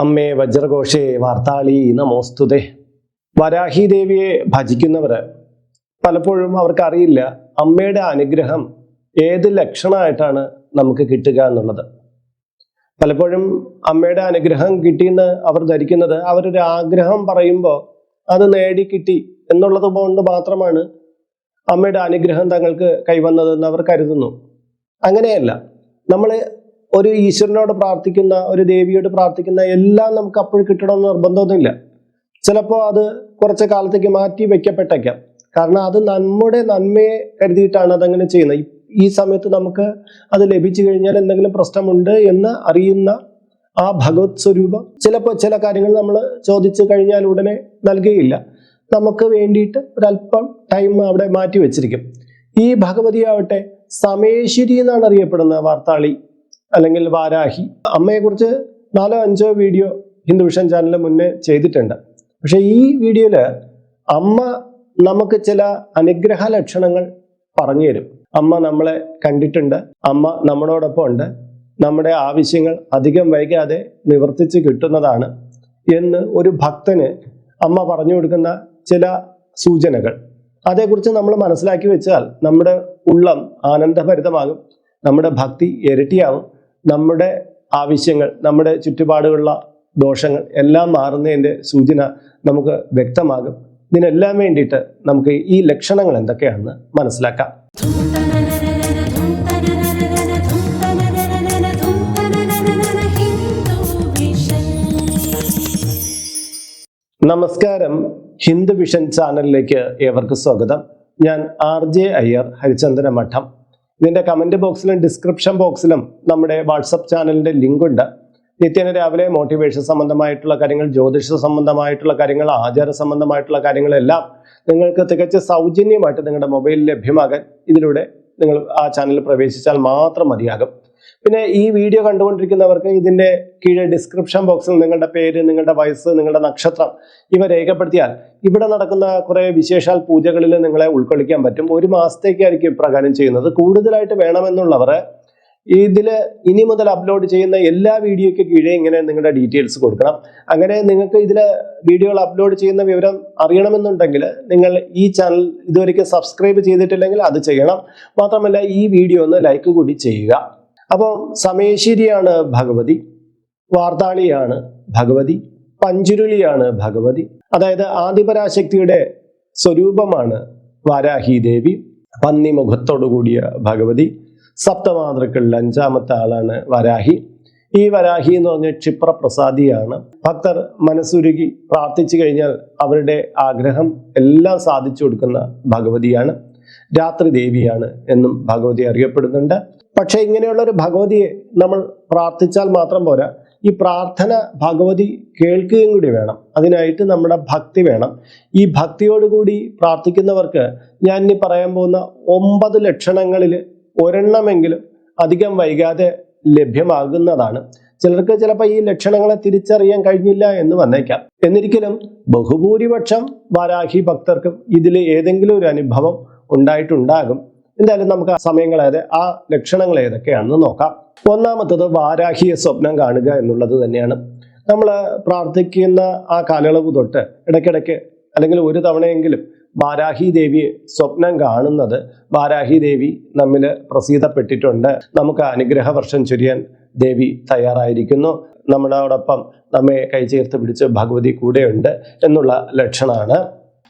അമ്മേ വജ്രഘോഷേ വാർത്താളി നമോസ്തുതേ. വരാഹി ദേവിയെ ഭജിക്കുന്നവർ പലപ്പോഴും അവർക്കറിയില്ല അമ്മയുടെ അനുഗ്രഹം ഏത് ലക്ഷണമായിട്ടാണ് നമുക്ക് കിട്ടുക എന്നുള്ളത്. പലപ്പോഴും അമ്മയുടെ അനുഗ്രഹം കിട്ടിയെന്ന് അവർ ധരിക്കുന്നത് അവരൊരു ആഗ്രഹം പറയുമ്പോൾ അത് നേടി കിട്ടി എന്നുള്ളത് കൊണ്ട് മാത്രമാണ് അമ്മയുടെ അനുഗ്രഹം തങ്ങൾക്ക് കൈവന്നതെന്ന് അവർ കരുതുന്നു. അങ്ങനെയല്ല. നമ്മൾ ഒരു ഈശ്വരനോട് പ്രാർത്ഥിക്കുന്ന ഒരു ദേവിയോട് പ്രാർത്ഥിക്കുന്ന എല്ലാം നമുക്ക് അപ്പോൾ കിട്ടണമെന്ന് നിർബന്ധമൊന്നുമില്ല. ചിലപ്പോൾ അത് കുറച്ച് കാലത്തേക്ക് മാറ്റി വെക്കപ്പെട്ടേക്കാം. കാരണം അത് നമ്മുടെ നന്മയെ കരുതിയിട്ടാണ് അതങ്ങനെ ചെയ്യുന്നത്. ഈ- സമയത്ത് നമുക്ക് അത് ലഭിച്ചു കഴിഞ്ഞാൽ എന്തെങ്കിലും പ്രശ്നമുണ്ട് എന്ന് അറിയുന്ന ആ ഭഗവത് സ്വരൂപം ചിലപ്പോൾ ചില കാര്യങ്ങൾ നമ്മൾ ചോദിച്ചു കഴിഞ്ഞാൽ ഉടനെ നൽകുകയില്ല. നമുക്ക് വേണ്ടിയിട്ട് ഒരല്പം ടൈം അവിടെ മാറ്റി വെച്ചിരിക്കും. ഈ ഭഗവതി ആവട്ടെ സമേശ്വരി എന്നാണ് അറിയപ്പെടുന്ന വാർത്താളി. അല്ലെങ്കിൽ വാരാഹി. അമ്മയെക്കുറിച്ച് നാലോ അഞ്ചോ വീഡിയോ ഹിന്ദു വിഷൻ ചാനലിന് മുന്നേ ചെയ്തിട്ടുണ്ട്. പക്ഷെ ഈ വീഡിയോയിൽ അമ്മ നമുക്ക് ചില അനുഗ്രഹ ലക്ഷണങ്ങൾ പറഞ്ഞു തരും. അമ്മ നമ്മളെ കണ്ടിട്ടുണ്ട്. അമ്മ നമ്മളോടൊപ്പം ഉണ്ട്. നമ്മുടെ ആവശ്യങ്ങൾ അധികം വൈകാതെ നിവർത്തിച്ച് കിട്ടുന്നതാണ് എന്ന് ഒരു ഭക്തന് അമ്മ പറഞ്ഞു കൊടുക്കുന്ന ചില സൂചനകൾ. അതേക്കുറിച്ച് നമ്മൾ മനസ്സിലാക്കി വെച്ചാൽ നമ്മുടെ ഉള്ളം ആനന്ദഭരിതമാകും. നമ്മുടെ ഭക്തി ഇരട്ടിയാവും. നമ്മുടെ ആവശ്യങ്ങൾ നമ്മുടെ ചുറ്റുപാടുകളുള്ള ദോഷങ്ങൾ എല്ലാം മാറുന്നതിന്റെ സൂചന നമുക്ക് വ്യക്തമാകും. ഇതിനെല്ലാം വേണ്ടിയിട്ട് നമുക്ക് ഈ ലക്ഷണങ്ങൾ എന്തൊക്കെയാണെന്ന് മനസ്സിലാക്കാം. നമസ്കാരം. ഹിന്ദു വിഷൻ ചാനലിലേക്ക് ഏവർക്കും സ്വാഗതം. ഞാൻ ആർ ജെ അയ്യർ ഹരിചന്ദ്ര മഠം. ഇതിന്റെ കമന്റ് ബോക്സിലും ഡിസ്ക്രിപ്ഷൻ ബോക്സിലും നമ്മുടെ വാട്സപ്പ് ചാനലിന്റെ ലിങ്ക് ഉണ്ട്. നിത്യേന രാവിലെ മോട്ടിവേഷൻ സംബന്ധമായിട്ടുള്ള കാര്യങ്ങൾ ജ്യോതിഷ സംബന്ധമായിട്ടുള്ള കാര്യങ്ങൾ ആചാര സംബന്ധമായിട്ടുള്ള കാര്യങ്ങളെല്ലാം നിങ്ങൾക്ക് തികച്ച സൗജന്യമായിട്ട് നിങ്ങളുടെ മൊബൈലിൽ ലഭ്യമാകാൻ ഇതിലൂടെ നിങ്ങൾ ആ ചാനലിൽ പ്രവേശിച്ചാൽ മാത്രം മതിയാകും. പിന്നെ ഈ വീഡിയോ കണ്ടുകൊണ്ടിരിക്കുന്നവർക്ക് ഇതിന്റെ കീഴെ ഡിസ്ക്രിപ്ഷൻ ബോക്സിൽ നിങ്ങളുടെ പേര് നിങ്ങളുടെ വയസ്സ് നിങ്ങളുടെ നക്ഷത്രം ഇവ രേഖപ്പെടുത്തിയാൽ ഇവിടെ നടക്കുന്ന കുറേ വിശേഷാൽ പൂജകളിൽ നിങ്ങളെ ഉൾക്കൊള്ളിക്കാൻ പറ്റും. ഒരു മാസത്തേക്കായിരിക്കും ഇപ്രകാരം ചെയ്യുന്നത്. കൂടുതലായിട്ട് വേണമെന്നുള്ളവർ ഇതിൽ ഇനി മുതൽ അപ്ലോഡ് ചെയ്യുന്ന എല്ലാ വീഡിയോയ്ക്ക് കീഴേ ഇങ്ങനെ നിങ്ങളുടെ ഡീറ്റെയിൽസ് കൊടുക്കണം. അങ്ങനെ നിങ്ങൾക്ക് ഇതിൽ വീഡിയോകൾ അപ്ലോഡ് ചെയ്യുന്ന വിവരം അറിയണമെന്നുണ്ടെങ്കിൽ നിങ്ങൾ ഈ ചാനൽ ഇതുവരെയ്ക്ക് സബ്സ്ക്രൈബ് ചെയ്തിട്ടില്ലെങ്കിൽ അത് ചെയ്യണം. മാത്രമല്ല ഈ വീഡിയോ ഒന്ന് ലൈക്ക് കൂടി ചെയ്യുക. അപ്പം സമേശ്വരിയാണ് ഭഗവതി വാർത്താളിയാണ് ഭഗവതി പഞ്ചുരുളിയാണ് ഭഗവതി. അതായത് ആദിപരാശക്തിയുടെ സ്വരൂപമാണ് വാരാഹി ദേവി പന്നിമുഖത്തോടു കൂടിയ ഭഗവതി സപ്തമാതൃക്കളിൽ അഞ്ചാമത്തെ ആളാണ് വരാഹി. ഈ വരാഹി എന്ന് പറഞ്ഞ ക്ഷിപ്രപ്രസാദിയാണ്. ഭക്തർ മനസ്സുരുകി പ്രാർത്ഥിച്ചു കഴിഞ്ഞാൽ അവരുടെ ആഗ്രഹം എല്ലാം സാധിച്ചു കൊടുക്കുന്ന ഭഗവതിയാണ്. രാത്രി ദേവിയാണ് എന്നും ഭഗവതി അറിയപ്പെടുന്നുണ്ട്. പക്ഷെ ഇങ്ങനെയുള്ള ഒരു ഭഗവതിയെ നമ്മൾ പ്രാർത്ഥിച്ചാൽ മാത്രം പോരാ. ഈ പ്രാർത്ഥന ഭഗവതി കേൾക്കുകയും കൂടി വേണം. അതിനായിട്ട് നമ്മുടെ ഭക്തി വേണം. ഈ ഭക്തിയോടുകൂടി പ്രാർത്ഥിക്കുന്നവർക്ക് ഞാൻ ഇനി പറയാൻ പോകുന്ന ഒമ്പത് ലക്ഷണങ്ങളിൽ ഒരെണ്ണമെങ്കിലും അധികം വൈകാതെ ലഭ്യമാകുന്നതാണ്. ചിലർക്ക് ചിലപ്പോൾ ഈ ലക്ഷണങ്ങളെ തിരിച്ചറിയാൻ കഴിഞ്ഞില്ല എന്ന് വന്നേക്കാം. എന്നിരിക്കലും ബഹുഭൂരിപക്ഷം വാരാഹി ഭക്തർക്കും ഇതിൽ ഏതെങ്കിലും ഒരു അനുഭവം ഉണ്ടായിട്ടുണ്ടാകും. എന്തായാലും നമുക്ക് ആ സമയങ്ങൾ ഏത് ആ ലക്ഷണങ്ങൾ ഏതൊക്കെയാണെന്ന് നോക്കാം. ഒന്നാമത്തത് വാരാഹിയ സ്വപ്നം കാണുക എന്നുള്ളത് തന്നെയാണ്. നമ്മൾ പ്രാർത്ഥിക്കുന്ന ആ കാലയളവ് തൊട്ട് ഇടയ്ക്കിടയ്ക്ക് അല്ലെങ്കിൽ ഒരു തവണയെങ്കിലും വാരാഹി ദേവി സ്വപ്നം കാണുന്നത് വാരാഹി ദേവി നമ്മിൽ പ്രസീതപ്പെട്ടിട്ടുണ്ട്. നമുക്ക് അനുഗ്രഹ വർഷം ചൊരിയാൻ ദേവി തയ്യാറായിരിക്കുന്നു. നമ്മളോടൊപ്പം നമ്മെ കൈ ചേർത്ത് പിടിച്ച് ഭഗവതി കൂടെയുണ്ട് എന്നുള്ള ലക്ഷണമാണ്.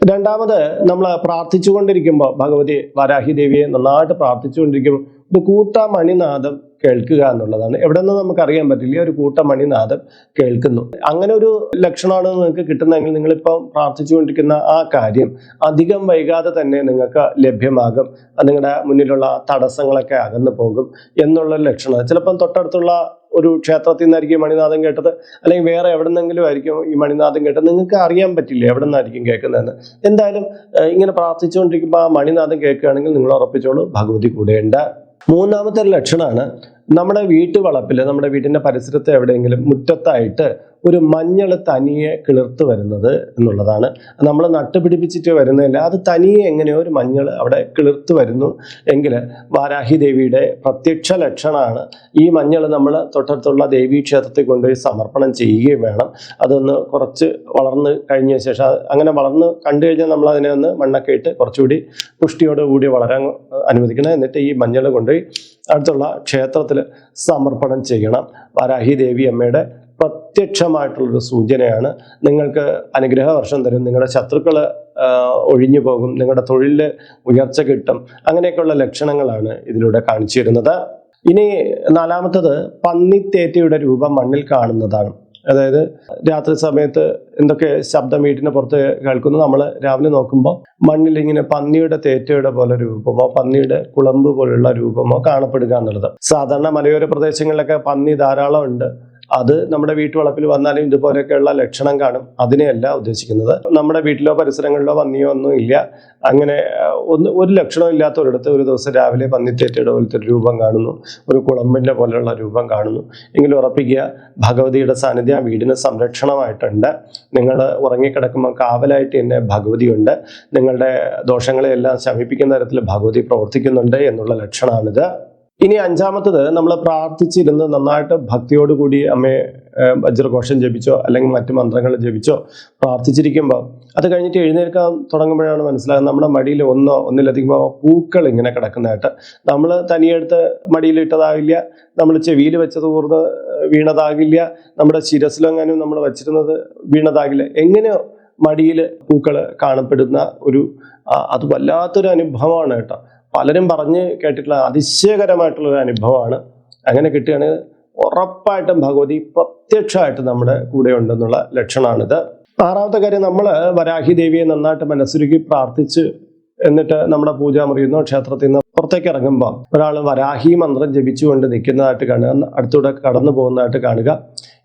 രണ്ടാമത് നമ്മൾ പ്രാർത്ഥിച്ചുകൊണ്ടിരിക്കുമ്പോൾ ഭഗവതി വാരാഹി ദേവിയെ നന്നായിട്ട് പ്രാർത്ഥിച്ചുകൊണ്ടിരിക്കുമ്പോൾ ഒരു കൂട്ട മണിനാദം കേൾക്കുക എന്നുള്ളതാണ്. എവിടെ നിന്ന് നമുക്ക് അറിയാൻ പറ്റില്ല ഒരു കൂട്ട മണിനാദം കേൾക്കുന്നു. അങ്ങനെ ഒരു ലക്ഷണമാണ് നിങ്ങൾക്ക് കിട്ടുന്നതെങ്കിൽ നിങ്ങളിപ്പം പ്രാർത്ഥിച്ചുകൊണ്ടിരിക്കുന്ന ആ കാര്യം അധികം വൈകാതെ തന്നെ നിങ്ങൾക്ക് ലഭ്യമാകും. നിങ്ങളുടെ മുന്നിലുള്ള തടസ്സങ്ങളൊക്കെ അകന്നു പോകും എന്നുള്ള ലക്ഷണം ചിലപ്പം തൊട്ടടുത്തുള്ള ഒരു ക്ഷേത്രത്തിൽ നിന്നായിരിക്കും മണിനാഥം കേട്ടത്? അല്ലെങ്കിൽ വേറെ എവിടെ നിന്നെങ്കിലും ആയിരിക്കും ഈ മണിനാഥം കേട്ടത്? നിങ്ങൾക്ക് അറിയാൻ പറ്റില്ല എവിടെ നിന്നായിരിക്കും കേൾക്കുന്നതെന്ന്? എന്തായാലും ഇങ്ങനെ പ്രാർത്ഥിച്ചുകൊണ്ടിരിക്കുമ്പോൾ ആ മണിനാഥം കേൾക്കുകയാണെങ്കിൽ നിങ്ങൾ ഉറപ്പിച്ചോളൂ ഭഗവതി കൂടെയുണ്ട് മൂന്നാമത്തെ ഒരു ലക്ഷണമാണ് നമ്മുടെ വീട്ടുവളപ്പിൽ നമ്മുടെ വീടിന്റെ പരിസരത്ത് എവിടെയെങ്കിലും മുറ്റത്തായിട്ട് ഒരു മഞ്ഞൾ തനിയെ കിളിർത്ത് വരുന്നത് എന്നുള്ളതാണ്. നമ്മൾ നട്ടുപിടിപ്പിച്ചിട്ട് വരുന്നില്ല അത് തനിയെ എങ്ങനെയോ ഒരു മഞ്ഞൾ അവിടെ കിളിർത്ത് വരുന്നു. എങ്കിൽ വാരാഹി ദേവിയുടെ പ്രത്യക്ഷ ലക്ഷണമാണ് ഈ മഞ്ഞൾ നമ്മൾ തൊട്ടടുത്തുള്ള ദേവീ ക്ഷേത്രത്തിൽ കൊണ്ടുപോയി സമർപ്പണം ചെയ്യുകയും വേണം. അതൊന്ന് കുറച്ച് വളർന്ന് കഴിഞ്ഞ ശേഷം അങ്ങനെ വളർന്ന് കണ്ടു കഴിഞ്ഞാൽ നമ്മൾ അതിനെ ഒന്ന് മണ്ണൊക്കെ ഇട്ട് കുറച്ചുകൂടി പുഷ്ടിയോടുകൂടി വളരാൻ അനുവദിക്കണം. എന്നിട്ട് ഈ മഞ്ഞൾ കൊണ്ടുപോയി അടുത്തുള്ള ക്ഷേത്രത്തിൽ സമർപ്പണം ചെയ്യണം. വാരാഹി ദേവി അമ്മയുടെ പ്രത്യക്ഷമായിട്ടുള്ളൊരു സൂചനയാണ്. നിങ്ങൾക്ക് അനുഗ്രഹ വർഷം തരും. നിങ്ങളുടെ ശത്രുക്കൾ ഒഴിഞ്ഞു പോകും. നിങ്ങളുടെ തൊഴിലിൽ ഉയർച്ച കിട്ടും. അങ്ങനെയൊക്കെയുള്ള ലക്ഷണങ്ങളാണ് ഇതിലൂടെ കാണിച്ചു തരുന്നത് ഇനി നാലാമത്തത് പന്നിത്തേറ്റയുടെ രൂപം മണ്ണിൽ കാണുന്നതാണ്. അതായത് രാത്രി സമയത്ത് എന്തൊക്കെ ശബ്ദം വീട്ടിന് പുറത്ത് കേൾക്കുന്നു നമ്മൾ രാവിലെ നോക്കുമ്പോൾ മണ്ണിൽ ഇങ്ങനെ പന്നിയുടെ തേറ്റയുടെ പോലെ രൂപമോ പന്നിയുടെ കുളമ്പ് പോലുള്ള രൂപമോ കാണപ്പെടുക എന്നുള്ളത്. സാധാരണ മലയോര പ്രദേശങ്ങളിലൊക്കെ പന്നി ധാരാളം ഉണ്ട്. അത് നമ്മുടെ വീട്ടുവളപ്പിൽ വന്നാലും ഇതുപോലെയൊക്കെയുള്ള ലക്ഷണം കാണും. അതിനെയല്ല ഉദ്ദേശിക്കുന്നത്. നമ്മുടെ വീട്ടിലോ പരിസരങ്ങളിലോ പന്നിയോ ഒന്നും ഇല്ല. അങ്ങനെ ഒന്ന് ഒരു ലക്ഷണവും ഇല്ലാത്ത ഒരിടത്ത് ഒരു ദിവസം രാവിലെ പന്നിത്തേറ്റയുടെ പോലത്തെ ഒരു രൂപം കാണുന്നു. ഒരു കുളമ്പിന്റെ പോലെയുള്ള രൂപം കാണുന്നു. എങ്കിൽ ഉറപ്പിക്കുക ഭഗവതിയുടെ സാന്നിധ്യം ആ വീടിന് സംരക്ഷണമായിട്ടുണ്ട്. നിങ്ങൾ ഉറങ്ങിക്കിടക്കുമ്പോൾ കാവലായിട്ട് തന്നെ ഭഗവതിയുണ്ട്. നിങ്ങളുടെ ദോഷങ്ങളെയെല്ലാം ശമിപ്പിക്കുന്ന തരത്തിൽ ഭഗവതി പ്രവർത്തിക്കുന്നുണ്ട് എന്നുള്ള ലക്ഷണമാണിത്. ഇനി അഞ്ചാമത്തത് നമ്മൾ പ്രാർത്ഥിച്ചിരുന്ന് നന്നായിട്ട് ഭക്തിയോടുകൂടി അമ്മയെ വജ്രഘോഷം ജപിച്ചോ അല്ലെങ്കിൽ മറ്റു മന്ത്രങ്ങൾ ജപിച്ചോ പ്രാർത്ഥിച്ചിരിക്കുമ്പോൾ അത് കഴിഞ്ഞിട്ട് എഴുന്നേൽക്കാൻ തുടങ്ങുമ്പോഴാണ് മനസ്സിലാകുന്നത് നമ്മുടെ മടിയിൽ ഒന്നോ ഒന്നിലധികമോ പൂക്കൾ ഇങ്ങനെ കിടക്കുന്നതായിട്ട്. നമ്മൾ തനിയെടുത്ത് മടിയിലിട്ടതാകില്ല നമ്മൾ ചെവിയിൽ വെച്ചത് കൂർന്ന് വീണതാകില്ല നമ്മുടെ ശിരസിലെങ്ങാനും നമ്മൾ വെച്ചിരുന്നത് വീണതാകില്ല. എങ്ങനെയോ മടിയിൽ പൂക്കൾ കാണപ്പെടുന്ന ഒരു അത് വല്ലാത്തൊരു അനുഭവമാണ് കേട്ടോ. പലരും പറഞ്ഞ് കേട്ടിട്ടുള്ള അതിശയകരമായിട്ടുള്ള ഒരു അനുഭവമാണ്. അങ്ങനെ കിട്ടുകയാണെങ്കിൽ ഉറപ്പായിട്ടും ഭഗവതി പ്രത്യക്ഷമായിട്ട് നമ്മുടെ കൂടെ ഉണ്ടെന്നുള്ള ലക്ഷണമാണിത്. ആറാമത്തെ കാര്യം നമ്മൾ വരാഹി ദേവിയെ നന്നായിട്ട് മനസ്സുരുക്കി പ്രാർത്ഥിച്ച് എന്നിട്ട് നമ്മുടെ പൂജാമുറിയിൽ ക്ഷേത്രത്തിൽ നിന്ന് പുറത്തേക്ക് ഇറങ്ങുമ്പോൾ ഒരാൾ വരാഹി മന്ത്രം ജപിച്ചുകൊണ്ട് നിൽക്കുന്നതായിട്ട് കാണുക അടുത്തൂടെ കടന്നു പോകുന്നതായിട്ട് കാണുക.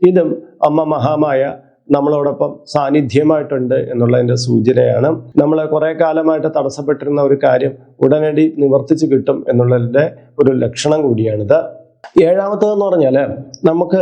ഇതും അമ്മ മഹാമായ നമ്മളോടൊപ്പം സാന്നിധ്യമായിട്ടുണ്ട് എന്നുള്ളതിന്റെ സൂചനയാണ്. നമ്മൾ കുറേ കാലമായിട്ട് തടസ്സപ്പെട്ടിരുന്ന ഒരു കാര്യം ഉടനടി നിവർത്തിച്ചു കിട്ടും എന്നുള്ളതിന്റെ ഒരു ലക്ഷണം കൂടിയാണിത്. ഏഴാമത്തതെന്ന് പറഞ്ഞാൽ നമുക്ക്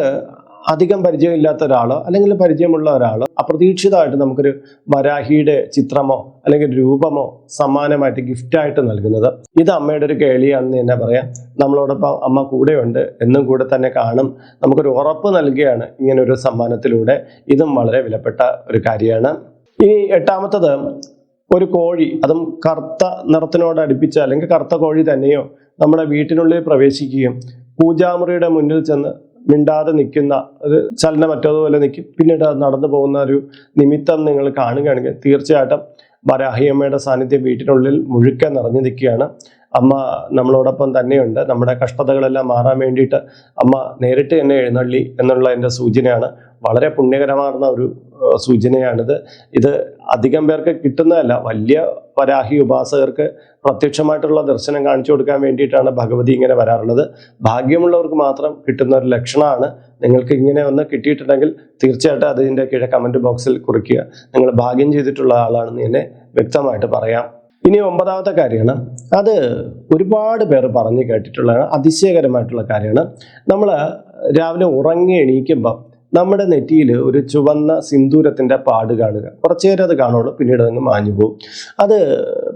അധികം പരിചയമില്ലാത്ത ഒരാളോ അല്ലെങ്കിൽ പരിചയമുള്ള ഒരാളോ അപ്രതീക്ഷിതമായിട്ട് നമുക്കൊരു വരാഹിയുടെ ചിത്രമോ അല്ലെങ്കിൽ രൂപമോ സമ്മാനമായിട്ട് ഗിഫ്റ്റായിട്ട് നൽകുന്നത്. ഇത് അമ്മയുടെ ഒരു കേളിയാണെന്ന് തന്നെ പറയാം. നമ്മളോടൊപ്പം അമ്മ കൂടെയുണ്ട്. എന്നും കൂടെ തന്നെ കാണും. നമുക്കൊരു ഉറപ്പ് നൽകുകയാണ് ഇങ്ങനെ ഒരു സമ്മാനത്തിലൂടെ. ഇതും വളരെ വിലപ്പെട്ട ഒരു കാര്യമാണ്. ഇനി എട്ടാമത്തത് ഒരു കോഴി അതും കറുത്ത നിറത്തിനോട് അടുപ്പിച്ച അല്ലെങ്കിൽ കറുത്ത കോഴി തന്നെയോ നമ്മുടെ വീട്ടിനുള്ളിൽ പ്രവേശിക്കുകയും പൂജാമുറിയുടെ മുന്നിൽ ചെന്ന് മിണ്ടാതെ നിൽക്കുന്ന ഒരു ചലനമറ്റതുപോലെ നിൽക്കും. പിന്നീട് അത് നടന്നു പോകുന്ന ഒരു നിമിത്തം നിങ്ങൾ കാണുകയാണെങ്കിൽ തീർച്ചയായിട്ടും വരാഹിയമ്മയുടെ സാന്നിധ്യം വീട്ടിനുള്ളിൽ മുഴുക്കെ നിറഞ്ഞു നിൽക്കുകയാണ്. അമ്മ നമ്മളോടൊപ്പം തന്നെയുണ്ട്. നമ്മുടെ കഷ്ടതകളെല്ലാം മാറാൻ വേണ്ടിയിട്ട് അമ്മ നേരിട്ട് തന്നെ എഴുന്നള്ളി എന്നുള്ളതിന്റെ സൂചനയാണ്. വളരെ പുണ്യകരമാർന്ന ഒരു സൂചനയാണിത്. ഇത് അധികം പേർക്ക് കിട്ടുന്നതല്ല. വലിയ വരാഹി ഉപാസകർക്ക് പ്രത്യക്ഷമായിട്ടുള്ള ദർശനം കാണിച്ചു കൊടുക്കാൻ വേണ്ടിയിട്ടാണ് ഭഗവതി ഇങ്ങനെ വരാറുള്ളത്. ഭാഗ്യമുള്ളവർക്ക് മാത്രം കിട്ടുന്ന ഒരു ലക്ഷണമാണ്. നിങ്ങൾക്ക് ഇങ്ങനെ ഒന്ന് കിട്ടിയിട്ടുണ്ടെങ്കിൽ തീർച്ചയായിട്ടും അതിന്റെ കീഴെ കമന്റ് ബോക്സിൽ കുറിക്കുക. നിങ്ങൾ ഭാഗ്യം ചെയ്തിട്ടുള്ള ആളാണെന്ന് തന്നെ വ്യക്തമായിട്ട് പറയാം. ഇനി ഒമ്പതാമത്തെ കാര്യമാണ്. അത് ഒരുപാട് പേർ പറഞ്ഞു കേട്ടിട്ടുള്ളതാണ് അതിശയകരമായിട്ടുള്ള കാര്യമാണ്. നമ്മൾ രാവിലെ ഉറങ്ങി എണീക്കുമ്പോൾ നമ്മുടെ നെറ്റിയിൽ ഒരു ചുവന്ന സിന്ദൂരത്തിന്റെ പാട് കാണുക. കുറച്ചു നേരം അത് കാണുള്ളൂ പിന്നീട് അതങ്ങ് മാഞ്ഞു പോകും. അത്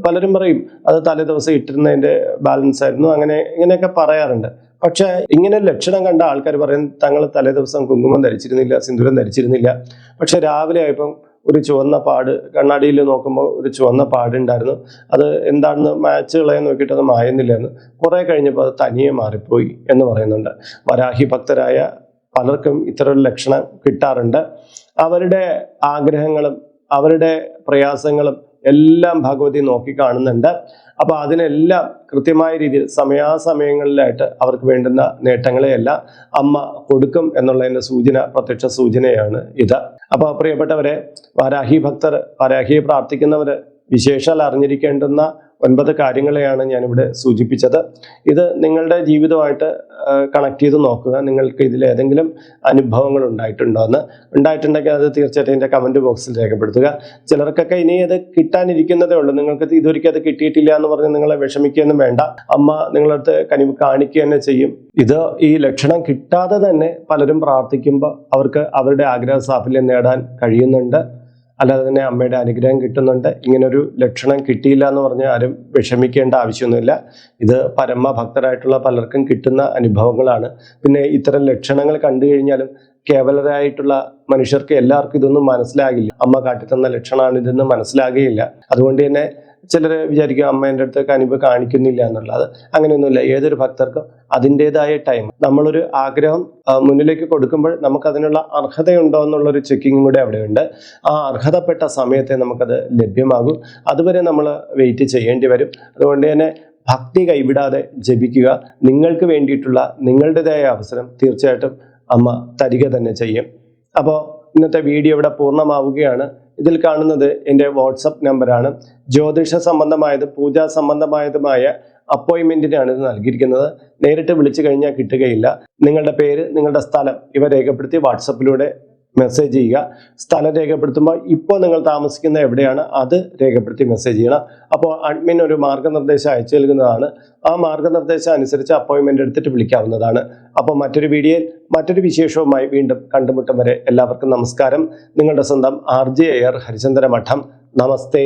പലരും പറയും അത് തലേ ദിവസം ഇട്ടിരുന്നതിന്റെ ബാലൻസ് ആയിരുന്നു അങ്ങനെ ഇങ്ങനെയൊക്കെ പറയാറുണ്ട്. പക്ഷേ ഇങ്ങനെ ലക്ഷണം കണ്ട ആൾക്കാർ പറയും തങ്ങൾ തലേ ദിവസം കുങ്കുമം ധരിച്ചിരുന്നില്ല സിന്ദൂരം ധരിച്ചിരുന്നില്ല. പക്ഷെ രാവിലെ ആയപ്പം ഒരു ചുവന്ന പാട് കണ്ണാടിയിൽ നോക്കുമ്പോൾ ഒരു ചുവന്ന പാടുണ്ടായിരുന്നു അത് എന്താണെന്ന് മാച്ച് കളയാൻ നോക്കിയിട്ട് അത് മായുന്നില്ലെന്ന് കുറേ കഴിഞ്ഞപ്പോൾ അത് തനിയെ മാറിപ്പോയി എന്ന് പറയുന്നുണ്ട്. വരാഹി ഭക്തരായ പലർക്കും ഇത്തരം ലക്ഷണം കിട്ടാറുണ്ട്. അവരുടെ ആഗ്രഹങ്ങളും അവരുടെ പ്രയാസങ്ങളും എല്ലാം ഭഗവതി നോക്കി കാണുന്നുണ്ട് അപ്പോൾ അതിനെല്ലാം കൃത്യമായ രീതിയിൽ സമയാസമയങ്ങളിലായിട്ട് അവർക്ക് വേണ്ടുന്ന നേട്ടങ്ങളെയെല്ലാം അമ്മ കൊടുക്കും എന്നുള്ളതിന്റെ സൂചന പ്രത്യക്ഷ സൂചനയാണ് ഇത്. അപ്പൊ പ്രിയപ്പെട്ടവരെ വാരാഹി ഭക്തർ വാരാഹിയെ പ്രാർത്ഥിക്കുന്നവർ വിശേഷാൽ അറിഞ്ഞിരിക്കേണ്ടുന്ന ഒൻപത് കാര്യങ്ങളെയാണ് ഞാനിവിടെ സൂചിപ്പിച്ചത്. ഇത് നിങ്ങളുടെ ജീവിതമായിട്ട് കണക്ട് ചെയ്ത് നോക്കുക. നിങ്ങൾക്ക് ഇതിൽ ഏതെങ്കിലും അനുഭവങ്ങൾ ഉണ്ടായിട്ടുണ്ടോ എന്ന്. ഉണ്ടായിട്ടുണ്ടെങ്കിൽ അത് തീർച്ചയായിട്ടും എന്റെ കമന്റ് ബോക്സിൽ രേഖപ്പെടുത്തുക. ചിലർക്കൊക്കെ ഇനി അത് കിട്ടാനിരിക്കുന്നതേ ഉള്ളൂ. നിങ്ങൾക്ക് ഇതൊരിക്കലും അത് കിട്ടിയിട്ടില്ല എന്ന് പറഞ്ഞ് നിങ്ങളെ വിഷമിക്കുകയൊന്നും വേണ്ട. അമ്മ നിങ്ങളടുത്ത് കനിവ് കാണിക്കുക തന്നെ ചെയ്യും. ഇത് ഈ ലക്ഷണം കിട്ടാതെ തന്നെ പലരും പ്രാർത്ഥിക്കുമ്പോൾ അവർക്ക് അവരുടെ ആഗ്രഹ സാഫല്യം നേടാൻ കഴിയുന്നുണ്ട്. അല്ലാതെ തന്നെ അമ്മയുടെ അനുഗ്രഹം കിട്ടുന്നുണ്ട്. ഇങ്ങനൊരു ലക്ഷണം കിട്ടിയില്ല എന്ന് പറഞ്ഞാൽ ആരും വിഷമിക്കേണ്ട ആവശ്യമൊന്നുമില്ല. ഇത് പരമഭക്തരായിട്ടുള്ള പലർക്കും കിട്ടുന്ന അനുഭവങ്ങളാണ്. പിന്നെ ഇത്തരം ലക്ഷണങ്ങൾ കണ്ടു കഴിഞ്ഞാലും കേവലരായിട്ടുള്ള മനുഷ്യർക്ക് എല്ലാവർക്കും ഇതൊന്നും മനസ്സിലാകില്ല. അമ്മ കാട്ടിത്തന്ന ലക്ഷണമാണ് ഇതെന്ന് മനസ്സിലാകുകയില്ല. അതുകൊണ്ട് തന്നെ ചിലർ വിചാരിക്കും അമ്മേന്റെ അടുത്ത് കനിവ് കാണിക്കുന്നില്ല എന്നുള്ളത്. അങ്ങനെയൊന്നുമില്ല. ഏതൊരു ഭക്തർക്കും അതിന്റെതായ ടൈം നമ്മളൊരു ആഗ്രഹം മുന്നിലേക്ക് കൊടുക്കുമ്പോൾ നമുക്ക് അതിനുള്ള അർഹതയുണ്ടോ എന്നുള്ളൊരു ചെക്കിങ്ങും കൂടെ അവിടെയുണ്ട്. ആ അർഹതപ്പെട്ട സമയത്തെ നമുക്കത് ലഭ്യമാകും. അതുവരെ നമ്മൾ വെയിറ്റ് ചെയ്യേണ്ടി വരും. അതുകൊണ്ട് തന്നെ ഭക്തി കൈവിടാതെ ജപിക്കുക. നിങ്ങൾക്ക് വേണ്ടിയിട്ടുള്ള നിങ്ങളുടേതായ അവസരം തീർച്ചയായിട്ടും അമ്മ തരിക തന്നെ ചെയ്യും. അപ്പോൾ ഇന്നത്തെ വീഡിയോ ഇവിടെ പൂർണമാവുകയാണ്. ഇതിൽ കാണുന്നത് എന്റെ വാട്സപ്പ് നമ്പറാണ്. ജ്യോതിഷ സംബന്ധമായത് പൂജാ സംബന്ധമായതുമായ അപ്പോയിൻമെന്റിനാണ് ഇത് നൽകിയിരിക്കുന്നത്. നേരിട്ട് വിളിച്ചു കഴിഞ്ഞാൽ കിട്ടുകയില്ല. നിങ്ങളുടെ പേര് നിങ്ങളുടെ സ്ഥലം ഇവ രേഖപ്പെടുത്തി വാട്സപ്പിലൂടെ മെസ്സേജ് ചെയ്യുക. സ്ഥലം രേഖപ്പെടുത്തുമ്പോൾ ഇപ്പോൾ നിങ്ങൾ താമസിക്കുന്ന എവിടെയാണ് അത് രേഖപ്പെടുത്തി മെസ്സേജ് ചെയ്യണം. അപ്പോൾ അഡ്മിൻ ഒരു മാർഗനിർദ്ദേശം അയച്ചു നൽകുന്നതാണ്. ആ മാർഗനിർദ്ദേശം അനുസരിച്ച് അപ്പോയിൻമെന്റ് എടുത്തിട്ട് വിളിക്കാവുന്നതാണ്. അപ്പോൾ മറ്റൊരു വീഡിയോയിൽ മറ്റൊരു വിശേഷവുമായി വീണ്ടും കണ്ടുമുട്ടും വരെ എല്ലാവർക്കും നമസ്കാരം. നിങ്ങളുടെ സ്വന്തം ആർ ജെ എയർ ഹരിചന്ദ്ര മഠം നമസ്തേ.